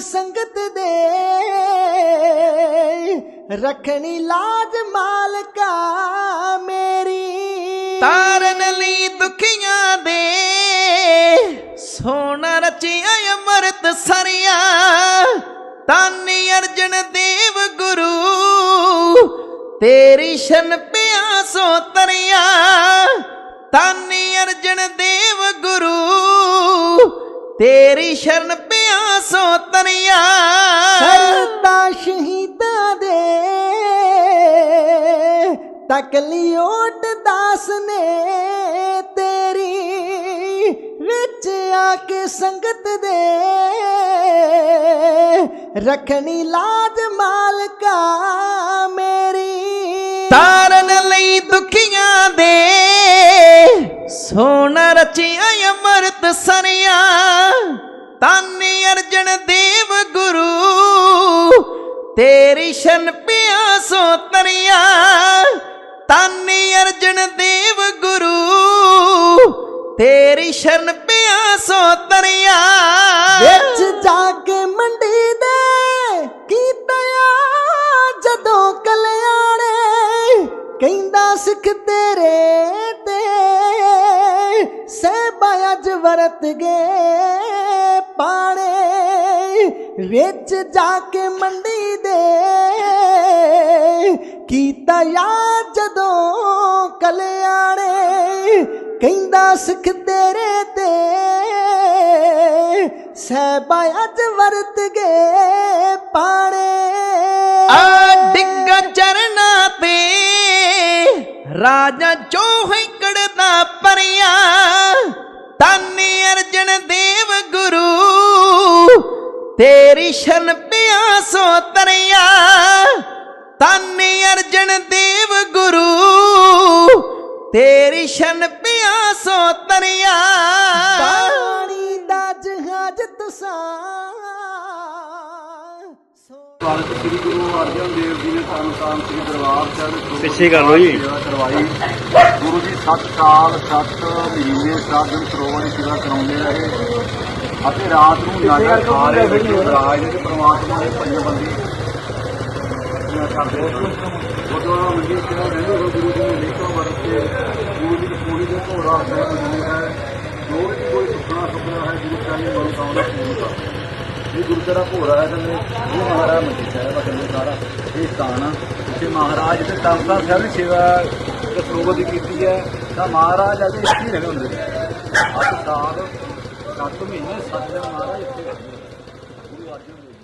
ਸੰਗਤ ਦੇ ਰੱਖਣੀ ਲਾਜ ਮਾਲਕਾ ਮੇਰੀ। ਤਾਰਨ ਲਈ ਦੁਖੀਆਂ ਦੇ ਸੋਨਾ ਰਚਿਆ ਅਮਰਤ ਸਰਿਆ। ਤਾਨੀ ਅਰਜਨ ਦੇਵ ਗੁਰੂ, ਤੇਰੀ ਸ਼ਨ ਪਿਆਸੋ ਤਰਿਆ। ਤਾਨੀ ਅਰਜਨ ਦੇਵ ਗੁਰੂ, ਤੇਰੀ ਸ਼ਰਨ ਪਿਆਸੋ ਤਰਿਆ ਸਰਤਾ ਸ਼ਹੀਦਾਂ ਦੇ ਤਕਲੀਓਟ ਦਾਸ ਨੇ ਤੇਰੀ ਵਿੱਚ ਆ ਕੇ ਸੰਗਤ ਦੇ ਰੱਖਣੀ ਲਾਜ ਮਾਲਕਾ ਮੇਰੀ। ਤਾਰਨ ਲਈ ਦੁਖੀਆਂ ਦੇ ਸੋਨਾ ਰਚਿਆ ਅਮਰਤ ਸਰਿਆ ਤੇਰੀ ਸ਼ਨ ਪਿਆ ਸੋ ਤਰਿਆ ਤਾਨੀ ਅਰਜਨ ਦੇਵ ਗੁਰੂ। ਤੇਰੀ ਸ਼ਨ ਪਿਆਸੋ ਤਰਿਆ ਵਿੱਚ ਜਾ ਕੇ ਮੰਡੀ ਦੇ ਕੀਤਾ ਜਦੋਂ ਕਲਿਆਣੇ, ਕਹਿੰਦਾ ਸਿੱਖ ਤੇਰੇ ਤੇ, ਸਹਿਬਾ ਅੱਜ ਵਰਤ ਗਏ ਪਾਣੇ। ਵਿੱਚ ਜਾ ਕੇ ਮੰਡੀ ਦੇ ਕੀਤਾ ਯਾਦ ਜਦੋਂ ਕਲਿਆਣੇ, ਕਹਿੰਦਾ ਸਿੱਖ ਤੇਰੇ ਤੇ ਸਹਿਬਾ ਅੱਜ ਵਰਤ ਗਏ ਪਾਣੇ। ਆ ਡਿੱਗ ਚਰਨਾ ਤੇ, ਰਾਜਾ ਚੋਹਕੜ ਦਾ ਪਰਿਆ। ਤਾਨੀ ਅਰਜਨ ਦੇਵ ਗੁਰੂ ਤੇਰੀ ਸ਼ਨ ਪਿਆਸੋ ਤਰਿਆ ਤਾਨੀ ਅਰਜਨ ਦੇਵ ਗੁਰੂ। ਤੇਰੀ ਸ਼ਨ ਪਿਆਸੋ ਤਰਿਆ। ਪਾਣੀ ਦਾ ਜਹਾਜ਼ ਤੁਸਾਂ ਸ੍ਰੀ ਗੁਰੂ ਅਰਜਨ ਦੇਵ ਜੀ ਨੇ ਸਾਨੂੰ ਤਾਂ ਸ੍ਰੀ ਦਰਬਾਰ ਸਾਹਿਬ ਵਿੱਚ ਪਿੱਛੇ ਕਰ ਲਓ ਜੀ। ਸੇਵਾ ਕਰਵਾਈ। ਗੁਰੂ ਜੀ 7 ਸਾਲ 7 ਮਹੀਨੇ 7 ਦਿਨ ਸਰੋਵਰ ਸੇਵਾ ਕਰਾਉਂਦੇ ਰਹੇ। ਅਤੇ ਰਾਤ ਨੂੰ ਨਾਗਾ ਖਾ ਰਹੇ ਰਾਜ ਦੇ ਪ੍ਰਮਾਤਮਾ ਦੇ ਪੰਜ ਬੰਦੀ ਸੇਵਾ ਕਰਦੇ ਗੁਰਦੁਆਰਾ ਮੰਡੀ ਸੇਵਾ ਰਹਿੰਦੇ ਹੋ ਗੁਰੂ ਜੀ ਨੇ ਲਿਖੋ ਵਰਤ ਕੇ ਗੁਰੂ ਜੀ ਦੀ ਪੂਰੀ ਦੇ ਘੋੜਾ ਸਾਹਿਬ ਜੀ ਹੈ। ਜੋ ਵੀ ਕੋਈ ਸੁਪਨਾ ਸੁਪਨਾ ਹੈ, ਗੁਰੂ ਸਾਹਿਬ ਨੇ ਮਨੋਕਾਮਨਾ ਪੂਰੀ ਕਰ ਇਹ ਗੁਰੂ ਤੇਰਾ ਘੋੜਾ ਹੈ, ਤੇ ਇਹ ਮਹਾਰਾਜ ਮੰਡੀ ਸਾਹਿਬ ਅਗਲੇ ਸਾਰਾ। ਇਹ ਸਥਾਨ ਆ ਜਿੱਥੇ ਮਹਾਰਾਜ ਤੇ ਤਮਸਾ ਸਾਹਿਬ ਦੀ ਸੇਵਾ ਤੇ ਸਰੋਵਰ ਦੀ ਕੀਤੀ ਹੈ। ਤਾਂ ਮਹਾਰਾਜ ਅੱਜ ਇੱਥੇ ਹੀ ਰਹੇ ਹੁੰਦੇ ਨੇ। ਅੱਜ ਸਾਲ 7 ਮਹੀਨੇ 7 ਦਿਨ ਮਹਾਰਾਜ ਇੱਥੇ ਗੁਰੂ ਅਰਜਨ ਦੇਵ